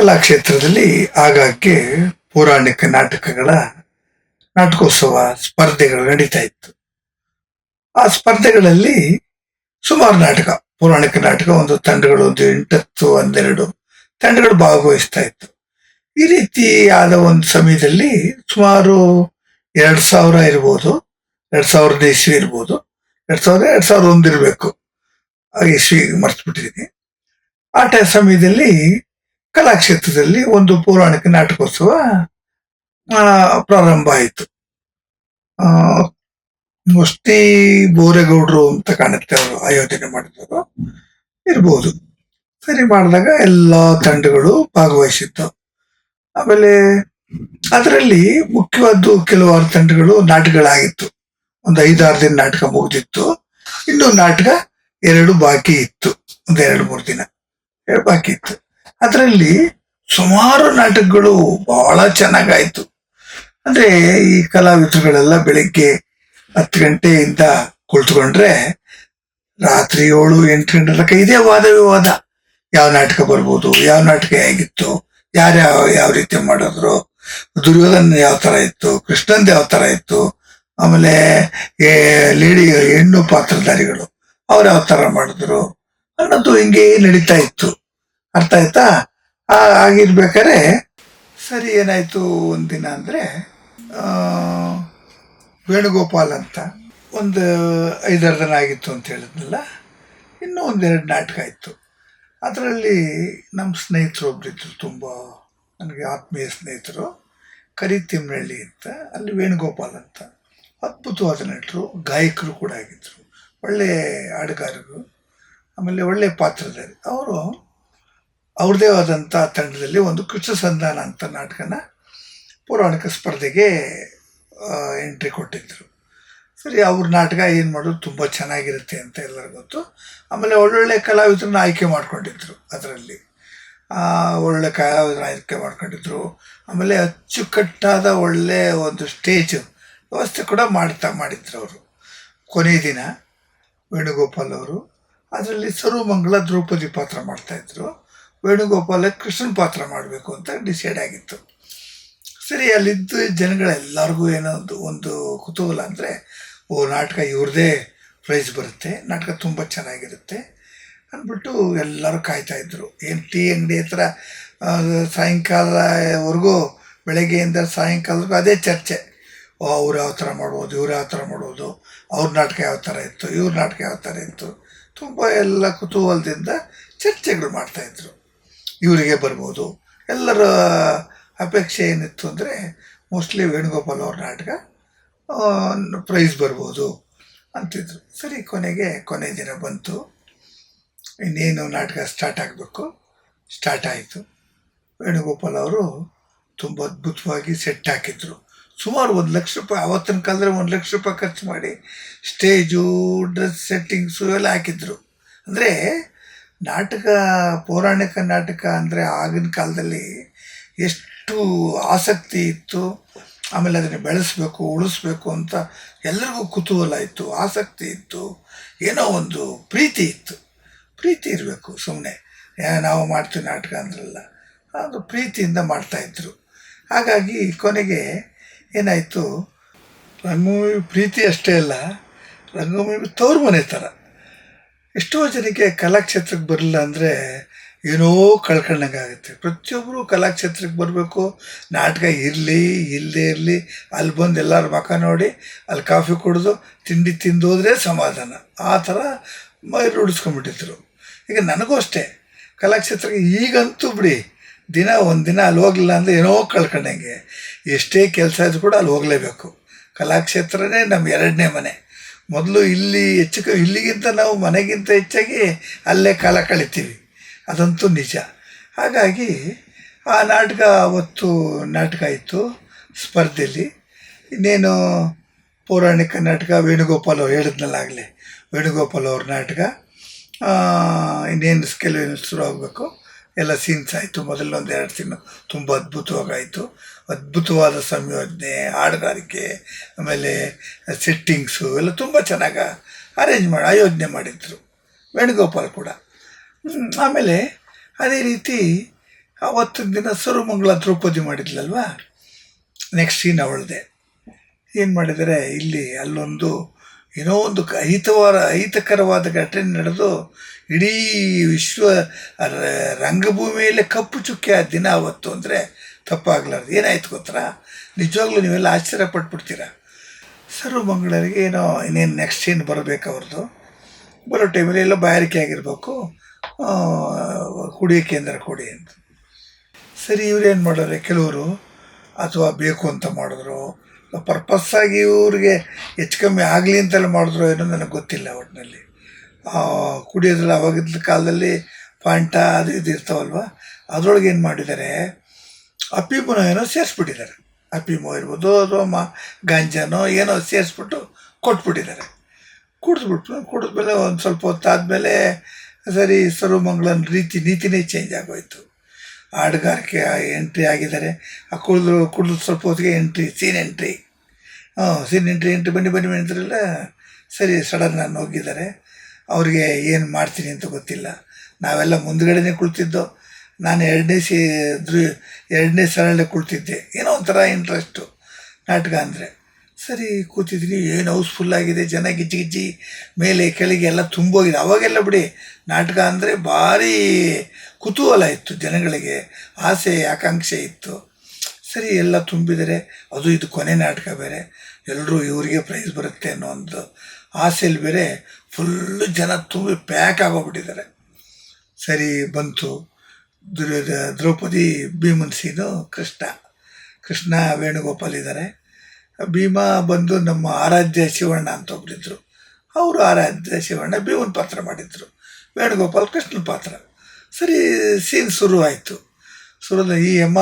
ಕಲಾಕ್ಷೇತ್ರದಲ್ಲಿ ಆಗಾಗ್ಗೆ ಪೌರಾಣಿಕ ನಾಟಕಗಳ ನಾಟಕೋತ್ಸವ ಸ್ಪರ್ಧೆಗಳು ನಡೀತಾ ಇತ್ತು. ಆ ಸ್ಪರ್ಧೆಗಳಲ್ಲಿ ಸುಮಾರು ನಾಟಕ, ಪೌರಾಣಿಕ ನಾಟಕ, ಒಂದು ತಂಡಗಳು ಒಂದು ಎಂಟತ್ತು ಒಂದೆರಡು ತಂಡಗಳು ಭಾಗವಹಿಸ್ತಾ ಇತ್ತು. ಈ ರೀತಿ ಆದ ಒಂದು ಸಮಯದಲ್ಲಿ ಸುಮಾರು ಎರಡು ಸಾವಿರ ಇರ್ಬೋದು, ಎರಡು ಸಾವಿರದ ಇಸ್ವಿ ಇರ್ಬೋದು, ಎರಡು ಸಾವಿರ ಎರಡು ಸಾವಿರದ ಒಂದು ಇರಬೇಕು. ಇಸ್ವಿ ಮರ್ತು ಬಿಟ್ಟಿದ್ದೀನಿ ಆ ಟೈಮ್ ಸಮಯದಲ್ಲಿ ಕಲಾಕ್ಷೇತ್ರದಲ್ಲಿ ಒಂದು ಪೌರಾಣಿಕ ನಾಟಕೋತ್ಸವ ಪ್ರಾರಂಭ ಆಯಿತು. ಮೋಸ್ಟ್ಲಿ ಬೋರೇಗೌಡರು ಅಂತ ಕಾಣುತ್ತೆ ಅವರು ಆಯೋಜನೆ ಮಾಡಿದವರು. ಇರ್ಬೋದು. ಸರಿ ಮಾಡಿದಾಗ ಎಲ್ಲ ತಂಡಗಳು ಭಾಗವಹಿಸಿತ್ತು. ಆಮೇಲೆ ಅದರಲ್ಲಿ ಮುಖ್ಯವಾದ್ದು ಕೆಲವಾರು ತಂಡಗಳು ನಾಟಕಗಳಾಗಿತ್ತು. ಒಂದು ಐದಾರು ದಿನ ನಾಟಕ ಮುಗಿದಿತ್ತು. ಇನ್ನು ನಾಟಕ ಎರಡು ಬಾಕಿ ಇತ್ತು. ಒಂದು ಎರಡು ಮೂರು ದಿನ. ಎರಡು ಬಾಕಿ ಇತ್ತು. ಅದರಲ್ಲಿ ಸುಮಾರು ನಾಟಕಗಳು ಬಹಳ ಚೆನ್ನಾಗಾಯ್ತು. ಅಂದ್ರೆ ಈ ಕಲಾವಿದರುಗಳೆಲ್ಲ ಬೆಳಿಗ್ಗೆ ಹತ್ತು ಗಂಟೆಯಿಂದ ಕುಳಿತುಕೊಂಡ್ರೆ ರಾತ್ರಿ ಏಳು, ಎಂಟು ಗಂಟೆ ತನಕ ಇದೇ ವಾದ ವಿವಾದ. ಯಾವ ನಾಟಕ ಬರ್ಬೋದು, ಯಾವ ನಾಟಕ ಹೇಗಿತ್ತು ಯಾರ್ಯಾವ ಯಾವ ರೀತಿ ಮಾಡಿದ್ರು, ದುರ್ಯೋಧನ ಯಾವ ತರ ಇತ್ತು ಕೃಷ್ಣಂದ್ ಯಾವ ತರ ಇತ್ತು, ಆಮೇಲೆ ಏ ಲೇಡಿ, ಹೆಣ್ಣು ಪಾತ್ರಧಾರಿಗಳು, ಅವ್ರು ಯಾವ ತರ ಮಾಡಿದ್ರು ಅನ್ನೋದು ಹಿಂಗೆ ನಡೀತಾ ಇತ್ತು. ಅರ್ಥ ಆಯ್ತಾ? ಆ ಆಗಿರ್ಬೇಕಾದ್ರೆ ಸರಿ, ಏನಾಯ್ತು ಒಂದಿನ ಅಂದ್ರೆ ವೇಣುಗೋಪಾಲ್ ಅಂತ ಒಂದು ಐದಾರು ದಿನ ಆಗಿತ್ತು ಅಂತ ಹೇಳಿದ್ನಲ್ಲ, ಇನ್ನೂ ಒಂದೆರಡು ನಾಟಕ ಇತ್ತು ಅದರಲ್ಲಿ ನಮ್ಮ ಸ್ನೇಹಿತರು ಒಬ್ಬರಿದ್ರು ತುಂಬ, ನನಗೆ ಆತ್ಮೀಯ ಸ್ನೇಹಿತರು ಕರಿ ತಿಮ್ಮನಹಳ್ಳಿ ಅಂತ, ಅಲ್ಲಿ ವೇಣುಗೋಪಾಲ್ ಅಂತ. ಅದ್ಭುತವಾದ ನಟರು, ಗಾಯಕರು ಕೂಡ ಆಗಿದ್ದರು ಒಳ್ಳೆಯ ಹಾಡುಗಾರರು ಆಮೇಲೆ ಒಳ್ಳೆಯ ಪಾತ್ರಧಾರಿ. ಅವರು ಅವ್ರದ್ದೇ ಆದಂಥ ತಂಡದಲ್ಲಿ ಒಂದು ಕೃಷ್ಣ ಸಂಧಾನ ಅಂತ ನಾಟಕನ ಪೌರಾಣಿಕ ಸ್ಪರ್ಧೆಗೆ ಎಂಟ್ರಿ ಕೊಟ್ಟಿದ್ದರು ಸರಿ, ಅವ್ರ ನಾಟಕ ಏನು ಮಾಡೋದು ತುಂಬ ಚೆನ್ನಾಗಿರುತ್ತೆ ಅಂತ ಎಲ್ಲರಿಗೂ ಗೊತ್ತು. ಆಮೇಲೆ ಒಳ್ಳೊಳ್ಳೆ ಕಲಾವಿದರನ್ನ ಆಯ್ಕೆ ಮಾಡ್ಕೊಂಡಿದ್ರು ಅದರಲ್ಲಿ. ಒಳ್ಳೆ ಕಲಾವಿದರನ್ನ ಆಯ್ಕೆ ಮಾಡ್ಕೊಂಡಿದ್ರು. ಆಮೇಲೆ ಅಚ್ಚುಕಟ್ಟಾದ ಒಳ್ಳೆ ಒಂದು ಸ್ಟೇಜ್ ವ್ಯವಸ್ಥೆ ಕೂಡ ಮಾಡ್ತಾ ಮಾಡಿದ್ರು ಅವರು. ಕೊನೆಯ ದಿನ ವೇಣುಗೋಪಾಲ್ ಅವರು. ಅದರಲ್ಲಿ ಸರ್ವಮಂಗಳ ದ್ರೌಪದಿ ಪಾತ್ರ ಮಾಡ್ತಾಯಿದ್ರು ವೇಣುಗೋಪಾಲ ಕೃಷ್ಣನ ಪಾತ್ರ ಮಾಡಬೇಕು ಅಂತ ಡಿಸೈಡ್ ಆಗಿತ್ತು. ಸರಿ, ಅಲ್ಲಿದ್ದ ಜನಗಳೆಲ್ಲರಿಗೂ ಏನೋ ಒಂದು ಒಂದು ಕುತೂಹಲ ಅಂದರೆ, ಓ, ನಾಟಕ ಇವ್ರದ್ದೇ ಪ್ರೈಸ್ ಬರುತ್ತೆ, ನಾಟಕ ತುಂಬ ಚೆನ್ನಾಗಿರುತ್ತೆ ಅಂದ್ಬಿಟ್ಟು ಎಲ್ಲರೂ ಕಾಯ್ತಾಯಿದ್ರು ಏನು ಟೀ ಅಂಗಡಿ ಹತ್ರ ಸಾಯಂಕಾಲವರೆಗೂ ಬೆಳಗ್ಗೆಯಿಂದ ಸಾಯಂಕಾಲವರೆಗೂ ಅದೇ ಚರ್ಚೆ. ಓ, ಅವ್ರು ಯಾವ ಥರ ಮಾಡ್ಬೋದು, ಇವ್ರು ಯಾವ ಥರ ಮಾಡ್ಬೋದು, ಅವ್ರ ನಾಟಕ ಯಾವ ಥರ ಇತ್ತು, ಇವ್ರ ನಾಟಕ ಯಾವ ಥರ ಇತ್ತು. ತುಂಬ ಎಲ್ಲ ಕುತೂಹಲದಿಂದ ಚರ್ಚೆಗಳು ಮಾಡ್ತಾಯಿದ್ರು ಇವರಿಗೆ ಬರ್ಬೋದು. ಎಲ್ಲರ ಅಪೇಕ್ಷೆ ಏನಿತ್ತು ಅಂದರೆ ಮೋಸ್ಟ್ಲಿ ವೇಣುಗೋಪಾಲ್ ಅವ್ರ ನಾಟಕ ಪ್ರೈಸ್ ಬರ್ಬೋದು ಅಂತಿದ್ರು. ಸರಿ, ಕೊನೆಗೆ ಕೊನೆ ದಿನ ಬಂತು. ಇನ್ನೇನು ನಾಟಕ ಸ್ಟಾರ್ಟ್ ಆಗಬೇಕು? ಸ್ಟಾರ್ಟ್ ಆಯಿತು. ವೇಣುಗೋಪಾಲ್ ಅವರು ತುಂಬ ಅದ್ಭುತವಾಗಿ ಸೆಟ್ ಹಾಕಿದ್ರು. ಸುಮಾರು ಒಂದು ಲಕ್ಷ ರೂಪಾಯಿ ಆವತ್ತಿನ ಕಾಲದಲ್ಲಿ ಒಂದು ಲಕ್ಷ ರೂಪಾಯಿ ಖರ್ಚು ಮಾಡಿ ಸ್ಟೇಜು ಡ್ರೆಸ್ ಸೆಟ್ಟಿಂಗ್ಸು ಎಲ್ಲ ಹಾಕಿದ್ರು. ಅಂದರೆ ನಾಟಕ, ಪೌರಾಣಿಕ ನಾಟಕ ಅಂದರೆ ಆಗಿನ ಕಾಲದಲ್ಲಿ ಎಷ್ಟು ಆಸಕ್ತಿ ಇತ್ತು, ಆಮೇಲೆ ಅದನ್ನು ಬೆಳೆಸಬೇಕು, ಉಳಿಸ್ಬೇಕು ಅಂತ ಎಲ್ಲರಿಗೂ ಕುತೂಹಲ ಇತ್ತು, ಆಸಕ್ತಿ ಇತ್ತು, ಏನೋ ಒಂದು ಪ್ರೀತಿ ಇತ್ತು. ಪ್ರೀತಿ ಇರಬೇಕು ಸುಮ್ಮನೆ ನಾವು ಮಾಡ್ತೀವಿ ನಾಟಕ ಅಂದ್ರಲ್ಲ. ಅದು ಪ್ರೀತಿಯಿಂದ ಮಾಡ್ತಾಯಿದ್ರು ಹಾಗಾಗಿ ಕೊನೆಗೆ ಏನಾಯಿತು, ರಂಗಭೂಮಿ ಪ್ರೀತಿ ಅಷ್ಟೇ ಅಲ್ಲ, ರಂಗಭೂಮಿ ತವ್ರ ಮನೆ ಥರ. ಎಷ್ಟೋ ಜನಕ್ಕೆ ಕಲಾಕ್ಷೇತ್ರಕ್ಕೆ ಬರಲಿಲ್ಲ ಅಂದರೆ ಏನೋ ಕಳ್ಕೊಂಡಂಗೆ ಆಗುತ್ತೆ. ಪ್ರತಿಯೊಬ್ಬರು ಕಲಾಕ್ಷೇತ್ರಕ್ಕೆ ಬರಬೇಕು. ನಾಟಕ ಇರಲಿ ಇಲ್ಲದೇ ಇರಲಿ, ಅಲ್ಲಿ ಬಂದು ಎಲ್ಲರ ಮುಖ ನೋಡಿ, ಅಲ್ಲಿ ಕಾಫಿ ಕುಡಿದು, ತಿಂಡಿ ತಿಂದೋದ್ರೆ ಸಮಾಧಾನ. ಆ ಥರ ರೂಢಿಸ್ಕೊಂಡ್ಬಿಟ್ಟಿದ್ರು ಈಗ ನನಗೂ ಅಷ್ಟೇ. ಕಲಾಕ್ಷೇತ್ರಕ್ಕೆ ಈಗಂತೂ ಬಿಡಿ, ದಿನ ಒಂದು ದಿನ ಅಲ್ಲಿ ಹೋಗಲಿಲ್ಲ ಅಂದರೆ ಏನೋ ಕಳ್ಕೊಂಡಂಗೆ. ಎಷ್ಟೇ ಕೆಲಸ ಇದ್ರೂ ಕೂಡ ಅಲ್ಲಿ ಹೋಗಲೇಬೇಕು. ಕಲಾಕ್ಷೇತ್ರನೇ ನಮ್ಮ ಎರಡನೇ ಮನೆ. ಮೊದಲು ಇಲ್ಲಿ ಹೆಚ್ಚು ಇಲ್ಲಿಗಿಂತ ನಾವು ಮನೆಗಿಂತ ಹೆಚ್ಚಾಗಿ ಅಲ್ಲೇ ಕಾಲ ಕಳಿತೀವಿ. ಅದಂತೂ ನಿಜ. ಹಾಗಾಗಿ ಆ ನಾಟಕ ಅವತ್ತು ನಾಟಕ ಇತ್ತು ಸ್ಪರ್ಧೆಯಲ್ಲಿ. ಇನ್ನೇನು ಪೌರಾಣಿಕ ನಾಟಕ, ವೇಣುಗೋಪಾಲ್ ಅವ್ರು ಹೇಳಿದ್ನಲ್ಲ ಆಗಲೇ, ವೇಣುಗೋಪಾಲ್ ಅವ್ರ ನಾಟಕ. ಇನ್ನೇನು ಸ್ಕೆಲ್ ಶುರು ಆಗಬೇಕು. ಎಲ್ಲ ಸೀನ್ಸ್ ಆಯಿತು. ಮೊದಲೊಂದು ಎರಡು ಸೀನು ತುಂಬ ಅದ್ಭುತವಾಗಾಯಿತು. ಅದ್ಭುತವಾದ ಸಂಯೋಜನೆ ಹಾಡುಗಾರಿಕೆ ಆಮೇಲೆ ಸೆಟ್ಟಿಂಗ್ಸು ಎಲ್ಲ ತುಂಬ ಚೆನ್ನಾಗಿ ಅರೇಂಜ್ ಮಾಡಿ, ಆಯೋಜನೆ ಮಾಡಿದ್ರು. ವೇಣುಗೋಪಾಲ್ ಕೂಡ. ಆಮೇಲೆ ಅದೇ ರೀತಿ ಅವತ್ತಿನ ದಿನ ಸರ್ವಮಂಗಳ ದ್ರೌಪದಿ ಮಾಡಿದ್ಲಲ್ವಾ? ನೆಕ್ಸ್ಟ್ ಸೀನ್ ಅವಳದೆ. ಏನು ಮಾಡಿದರೆ, ಇಲ್ಲಿ ಅಲ್ಲೊಂದು ಏನೋ ಒಂದು ಅಹಿತವಾದ ಅಹಿತಕರವಾದ ಘಟನೆ ನಡೆದು ಇಡೀ ವಿಶ್ವ ರಂಗಭೂಮಿಯಲ್ಲೇ ಕಪ್ಪು ಚುಕ್ಕೆ ಆ ದಿನ ಅವತ್ತು ಅಂದರೆ ತಪ್ಪಾಗಲಾರ್ದು. ಏನಾಯ್ತು ಗೊತ್ತಾ? ನಿಜವಾಗ್ಲೂ ನೀವೆಲ್ಲ ಆಶ್ಚರ್ಯ ಪಟ್ಬಿಡ್ತೀರ ಸರ್ವಮಂಗಳರಿಗೆ ಏನೋ ಇನ್ನೇನು ನೆಕ್ಸ್ಟ್ ಏನು ಬರಬೇಕು ಅವ್ರದ್ದು ಬರೋ ಟೈಮಲ್ಲಿ ಎಲ್ಲ ಬಾಯಾರಿಕೆ ಆಗಿರಬೇಕು. ಕುಡಿಯೋಕೆ ಅಂದರೆ ಕೊಡಿ ಅಂತ. ಸರಿ, ಇವ್ರೇನು ಮಾಡೋರೆ? ಕೆಲವರು, ಅಥವಾ ಬೇಕು ಅಂತ ಮಾಡಿದ್ರು ಪರ್ಪಸ್ಸಾಗಿ ಇವ್ರಿಗೆ ಹೆಚ್ಚು ಕಮ್ಮಿ ಆಗಲಿ ಅಂತೆಲ್ಲ ಮಾಡಿದ್ರು ಏನೋ ನನಗೆ ಗೊತ್ತಿಲ್ಲ ಒಟ್ಟಿನಲ್ಲಿ ಕುಡಿಯೋದ್ರಲ್ಲಿ ಅವಾಗಿದ್ದ ಕಾಲದಲ್ಲಿ ಪಾಂಟ ಅದು ಇದು ಇರ್ತಾವಲ್ವ? ಅದರೊಳಗೆ ಏನು ಮಾಡಿದ್ದಾರೆ? ಅಫೀಮುನ ಏನೋ ಸೇರಿಸ್ಬಿಟ್ಟಿದ್ದಾರೆ. ಅಪ್ಪಿಮೋ ಇರ್ಬೋದು ಅಥವಾ ಮ ಗಾಂಜಾನೋ ಏನೋ ಸೇರಿಸ್ಬಿಟ್ಟು ಕೊಟ್ಬಿಟ್ಟಿದ್ದಾರೆ. ಕುಡಿದ್ಬಿಟ್ಟು ಕುಡಿದ್ಮೇಲೆ ಒಂದು ಸ್ವಲ್ಪ ಹೊತ್ತಾದಮೇಲೆ ಸರಿ ಸರ್ವಮಂಗಳನ ರೀತಿ ನೀತಿನೇ ಚೇಂಜ್ ಆಗೋಯ್ತು. ಹಾಡುಗಾರಿಕೆ ಎಂಟ್ರಿ ಆಗಿದ್ದಾರೆ. ಆ ಕುಡಿದ್ರು ಕುಡಿದು ಸ್ವಲ್ಪ ಹೊತ್ತಿಗೆ ಎಂಟ್ರಿ ಸೀನ್ ಎಂಟ್ರಿ ಹ್ಞೂ ಸೀನ್ ಎಂಟ್ರಿ ಎಂಟ್ರಿ ಬನ್ನಿ ಬನ್ನಿ ಬನ್ನಿ ಅಂತಾರಲ್ಲ ಸರಿ ಸಡನ್ ನಾನು ಹೋಗಿದ್ದಾರೆ ಅವ್ರಿಗೆ ಏನು ಮಾಡ್ತೀನಿ ಅಂತ ಗೊತ್ತಿಲ್ಲ. ನಾವೆಲ್ಲ ಮುಂದ್ಗಡೆನೇ ಕುಳಿತಿದ್ದೋ. ನಾನು ಎರಡನೇ ಸಿ ಎರಡನೇ ಸರಳೆ ಕುಳಿತಿದ್ದೆ. ಏನೋ ಒಂಥರ ಇಂಟ್ರೆಸ್ಟು ನಾಟಕ ಅಂದರೆ. ಸರಿ, ಕೂತಿದ್ದೀನಿ. ಏನು ಹೌಸ್ಫುಲ್ ಆಗಿದೆ. ಜನ ಗಿಜ್ಜಿ ಗಿಜ್ಜಿ, ಮೇಲೆ, ಕೆಳಗೆ ಎಲ್ಲ ತುಂಬೋಗಿದೆ. ಅವಾಗೆಲ್ಲ ಬಿಡಿ, ನಾಟಕ ಅಂದರೆ ಭಾರಿ ಕುತೂಹಲ ಇತ್ತು ಜನಗಳಿಗೆ, ಆಸೆ, ಆಕಾಂಕ್ಷೆ ಇತ್ತು. ಸರಿ, ಎಲ್ಲ ತುಂಬಿದರೆ ಅದು ಇದು ಕೊನೆ ನಾಟಕ ಬೇರೆ ಎಲ್ಲರೂ ಇವರಿಗೆ ಪ್ರೈಸ್ ಬರುತ್ತೆ ಅನ್ನೋ ಒಂದು ಆಸೆಯಲ್ಲಿ ಬೇರೆ ಫುಲ್ಲು ಜನ ತುಂಬಿ ಪ್ಯಾಕ್ ಆಗೋಗ್ಬಿಟ್ಟಿದ್ದಾರೆ. ಸರಿ, ಬಂತು. ದ್ರ ದ್ರೌಪದಿ ಭೀಮನ್ ಸೀನು ಕೃಷ್ಣ. ಕೃಷ್ಣ ವೇಣುಗೋಪಾಲ್ ಇದ್ದಾರೆ. ಭೀಮ ಬಂದು ನಮ್ಮ ಆರಾಧ್ಯ ಶಿವಣ್ಣ ಅಂತ ಒಬ್ಬರಿದ್ದರು ಅವರು ಆರಾಧ್ಯ ಶಿವಣ್ಣ ಭೀಮನ್ ಪಾತ್ರ ಮಾಡಿದ್ರು. ವೇಣುಗೋಪಾಲ್ ಕೃಷ್ಣನ ಪಾತ್ರ. ಸರಿ ಸೀನ್ ಶುರು ಆಯಿತು ಶುರು ಈ ಅಮ್ಮ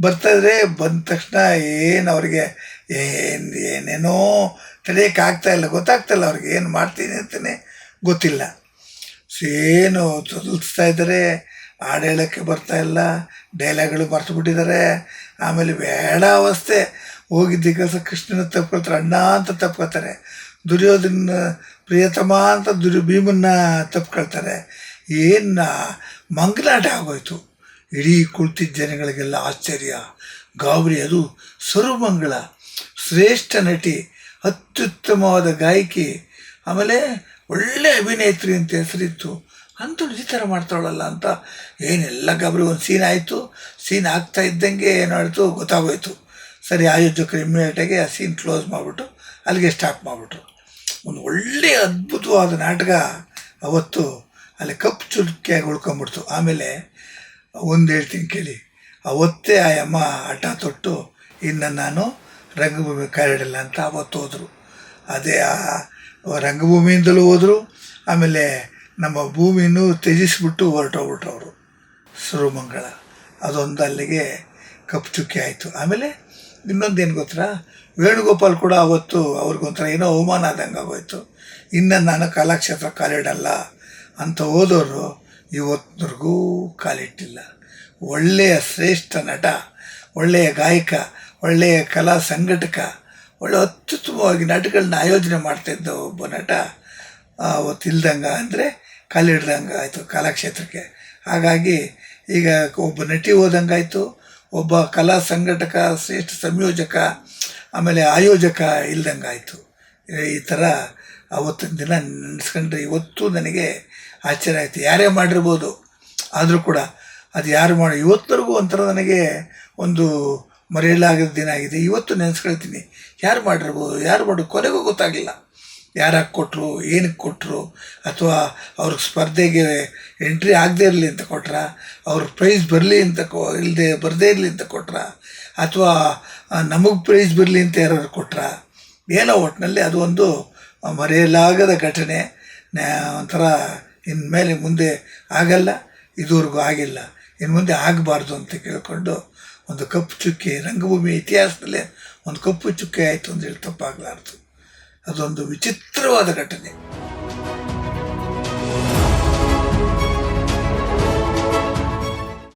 ಬರ್ತಾಯಿದ್ರೆ ಬಂದ ತಕ್ಷಣ ಏನು ಅವರಿಗೆ, ಏನು, ಏನೇನೋ ತಡೆಯೋಕೆ ಇಲ್ಲ, ಗೊತ್ತಾಗ್ತಾ ಇಲ್ಲ ಅವ್ರಿಗೆ, ಏನು ಮಾಡ್ತೀನಿ ಅಂತಲೇ ಗೊತ್ತಿಲ್ಲ. ಏನು ತೊದಲ್ಸ್ತಾ ಇದ್ದಾರೆ, ಹಾಡು ಹೇಳೋಕ್ಕೆ ಬರ್ತಾ ಇಲ್ಲ, ಡೈಲಾಗ್ಗಳು ಮರ್ತು ಬಿಟ್ಟಿದ್ದಾರೆ. ಆಮೇಲೆ ಬೇಡ ಅವಸ್ಥೆ, ಹೋಗಿದ್ದ ಕೆಲಸ ಕೃಷ್ಣನ ತಪ್ಕೊಳ್ತಾರೆ, ಅಣ್ಣ ಅಂತ ತಪ್ಕೊಳ್ತಾರೆ. ದುರ್ಯೋಧನ ಪ್ರಿಯತಮ ಅಂತ ದುರ್ಯ ಭೀಮನ್ನ ತಪ್ಕೊಳ್ತಾರೆ. ಏನು ಮಂಗಲಾಟ ಆಗೋಯ್ತು. ಇಡೀ ಕುಳಿತಿದ್ದ ಜನಗಳಿಗೆಲ್ಲ ಆಶ್ಚರ್ಯ. ಗಾಬರಿ, ಅದು ಸರ್ವಮಂಗಳ ಶ್ರೇಷ್ಠ ನಟಿ, ಅತ್ಯುತ್ತಮವಾದ ಗಾಯಕಿ, ಆಮೇಲೆ ಒಳ್ಳೆ ಅಭಿನೇತ್ರಿ ಅಂತ ಹೆಸರಿತ್ತು. ಅಂತೂ ಈ ಥರ ಮಾಡ್ತಾಳಲ್ಲ ಅಂತ ಏನೆಲ್ಲ ಗಾಬರಿ, ಒಂದು ಸೀನ್ ಆಯಿತು. ಸೀನ್ ಆಗ್ತಾ ಇದ್ದಂಗೆ ಏನು ಆಯಿತು ಗೊತ್ತಾಗೋಯ್ತು. ಸರಿ, ಆಯೋಜಕರು ಇಮ್ಮಿಡಿಯೇಟಾಗಿ ಆ ಸೀನ್ ಕ್ಲೋಸ್ ಮಾಡಿಬಿಟ್ಟು ಅಲ್ಲಿಗೆ ಸ್ಟಾಪ್ ಮಾಡಿಬಿಟ್ರು. ಒಂದು ಒಳ್ಳೆಯ ಅದ್ಭುತವಾದ ನಾಟಕ ಅವತ್ತು ಅಲ್ಲಿ ಕಪ್ಪು ಚುರುಕಿಯಾಗಿ ಉಳ್ಕೊಂಬಿಡ್ತು. ಆಮೇಲೆ ಒಂದು ಹೇಳ್ತೀನಿ ಕೇಳಿ, ಅವತ್ತೇ ಆ ಅಮ್ಮ ಹಠ ತೊಟ್ಟು, ಇನ್ನು ನಾನು ರಂಗಭೂಮಿ ಕರಡಿಲ್ಲ ಅಂತ ಅವತ್ತು ಹೋದರು. ಅದೇ ಆ ರಂಗಭೂಮಿಯಿಂದಲೂ ಹೋದರು, ಆಮೇಲೆ ನಮ್ಮ ಭೂಮಿನೂ ತ್ಯಜಿಸ್ಬಿಟ್ಟು ಹೊರಟೋಗ್ಬಿಟ್ರು ಅವರು. ಸುರುಮಂಗಳ. ಅದೊಂದು ಅಲ್ಲಿಗೆ ಕಪ್ಪು ಚುಕ್ಕಿ ಆಯಿತು. ಆಮೇಲೆ ಇನ್ನೊಂದು ಏನು ಗೊತ್ತಾ? ವೇಣುಗೋಪಾಲ್ ಕೂಡ ಅವತ್ತು ಅವ್ರಿಗೊಂಥರ ಏನೋ ಅವಮಾನ ಆದಂಗೆ ಆಗೋಯ್ತು. ಇನ್ನು ನಾನು ಕಲಾಕ್ಷೇತ್ರ ಕಾಲಿಡಲ್ಲ ಅಂತ ಹೋದವರು ಇವತ್ತಿನವರೆಗೂ ಕಾಲಿಟ್ಟಿಲ್ಲ. ಒಳ್ಳೆಯ ಶ್ರೇಷ್ಠ ನಟ, ಒಳ್ಳೆಯ ಗಾಯಕ, ಒಳ್ಳೆಯ ಕಲಾ ಸಂಘಟಕ, ಒಳ್ಳೆ ಅತ್ಯುತ್ತಮವಾಗಿ ನಾಟಕಗಳನ್ನ ಆಯೋಜನೆ ಮಾಡ್ತಾಯಿದ್ದ ಒಬ್ಬ ನಟ ಅವತ್ತಿಲ್ದಂಗ ಅಂದರೆ ಕಾಲಿಡ್ದಂಗೆ ಆಯಿತು ಕಲಾಕ್ಷೇತ್ರಕ್ಕೆ. ಹಾಗಾಗಿ ಈಗ ಒಬ್ಬ ನಟಿ ಹೋದಂಗಾಯಿತು ಒಬ್ಬ ಕಲಾ ಸಂಘಟಕ, ಶ್ರೇಷ್ಠ ಸಂಯೋಜಕ, ಆಮೇಲೆ ಆಯೋಜಕ ಇಲ್ದಂಗಾಯಿತು ಈ ಥರ ಅವತ್ತಿನ ದಿನ ನೆನೆಸ್ಕೊಂಡ್ರೆ ಇವತ್ತು ನನಗೆ ಆಶ್ಚರ್ಯ ಆಯಿತು. ಯಾರೇ ಮಾಡಿರ್ಬೋದು, ಆದರೂ ಕೂಡ ಅದು ಯಾರು ಮಾಡಿ ಇವತ್ತರೆಗೂ ಒಂಥರ ನನಗೆ ಒಂದು ಮರೆಯಲಾಗದ ದಿನ ಆಗಿದೆ. ಇವತ್ತು ನೆನೆಸ್ಕೊಳ್ತೀನಿ. ಯಾರು ಮಾಡಿರ್ಬೋದು, ಯಾರು ಮಾಡು, ಕೊನೆಗೂ ಗೊತ್ತಾಗಲಿಲ್ಲ. ಯಾರಾಗಿ ಕೊಟ್ಟರು ಏನಕ್ಕೆ ಕೊಟ್ಟರು ಅಥವಾ ಅವ್ರ ಸ್ಪರ್ಧೆಗೆ ಎಂಟ್ರಿ ಆಗದೇ ಇರಲಿ ಅಂತ ಕೊಟ್ರ, ಅವ್ರ ಪ್ರೈಸ್ ಬರಲಿ ಅಂತ ಕೊ ಇಲ್ಲದೆ ಬರದೇ ಇರಲಿ ಅಂತ ಕೊಟ್ರ, ಅಥವಾ ನಮಗೆ ಪ್ರೈಸ್ ಬರಲಿ ಅಂತ ಯಾರು ಕೊಟ್ರ, ಏನೋ ಒಟ್ಟಿನಲ್ಲಿ ಅದು ಒಂದು ಮರೆಯಲಾಗದ ಘಟನೆ ಒಂಥರ ಇನ್ಮೇಲೆ ಮುಂದೆ ಆಗಲ್ಲ, ಇದುವರೆಗೂ ಆಗಿಲ್ಲ. ಇನ್ನು ಮುಂದೆ ಆಗಬಾರ್ದು ಅಂತ ಕೇಳಿಕೊಂಡು ಒಂದು ಕಪ್ಪು ಚುಕ್ಕೆ, ರಂಗಭೂಮಿ ಇತಿಹಾಸದಲ್ಲೇ ಒಂದು ಕಪ್ಪು ಚುಕ್ಕೆ ಆಯಿತು ಅಂತ ಹೇಳಿ ತಪ್ಪಾಗಲಾರ್ದು. ಅದೊಂದು ವಿಚಿತ್ರವಾದ ಘಟನೆ.